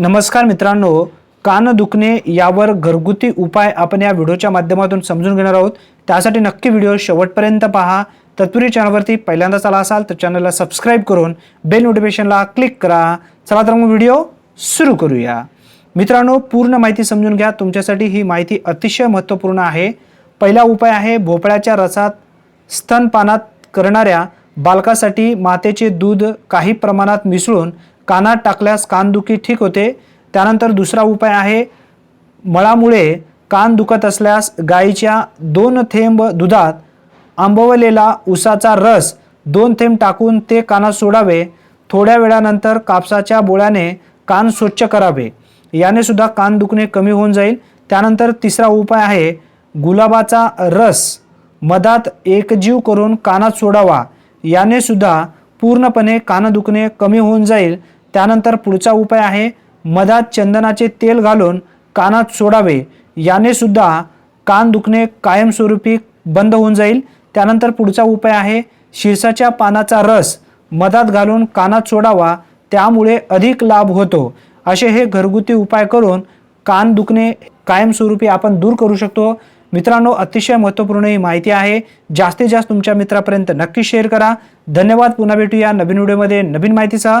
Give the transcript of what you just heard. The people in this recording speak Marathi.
नमस्कार मित्रांनो कान दुखणे यावर घरगुती उपाय आपण या व्हिडिओच्या माध्यमातून समजून घेणार आहोत. त्यासाठी नक्की व्हिडिओ शेवटपर्यंत पहा. तत्पुरी चॅनलवरती पहिल्यांदाच आला असाल तर चॅनलला सबस्क्राईब करून बेल नोटिफिकेशनला क्लिक करा. चला तर मग व्हिडिओ सुरू करूया. मित्रांनो पूर्ण माहिती समजून घ्या. तुमच्यासाठी ही माहिती अतिशय महत्त्वपूर्ण आहे. पहिला उपाय आहे भोपळ्याच्या रसात स्तनपानात करणाऱ्या बालकासाठी मातेचे दूध काही प्रमाणात मिसळून कानात टाकल्यास कानदुखी ठीक होते. त्यानंतर दुसरा उपाय आहे मळामुळे कान दुखत असल्यास गाईच्या दोन थेंब दुधात आंबवलेला उसाचा रस दोन थेंब टाकून ते कानात सोडावे. थोड्या वेळानंतर कापसाच्या बोळ्याने कान स्वच्छ करावे. याने सुद्धा कान दुखणे कमी होऊन जाईल. त्यानंतर तिसरा उपाय आहे गुलाबाचा रस मधात एकजीव करून कानात सोडावा. याने सुद्धा पूर्णपणे कान दुखणे कमी होऊन जाईल. त्यानंतर पुढचा उपाय आहे मधात चंदनाचे तेल घालून कानात सोडावे. याने सुद्धा कान दुखणे कायमस्वरूपी बंद होऊन जाईल. त्यानंतर पुढचा उपाय आहे शिरसाच्या पानाचा रस मधात घालून कानात सोडावा. त्यामुळे अधिक लाभ होतो. असे हे घरगुती उपाय करून कान दुखणे कायमस्वरूपी आपण दूर करू शकतो. मित्रांनो अतिशय महत्त्वपूर्ण ही माहिती आहे. जास्तीत जास्त तुमच्या मित्रापर्यंत नक्की शेअर करा. धन्यवाद. पुन्हा भेटूया नवीन व्हिडिओमध्ये. नवीन माहितीसह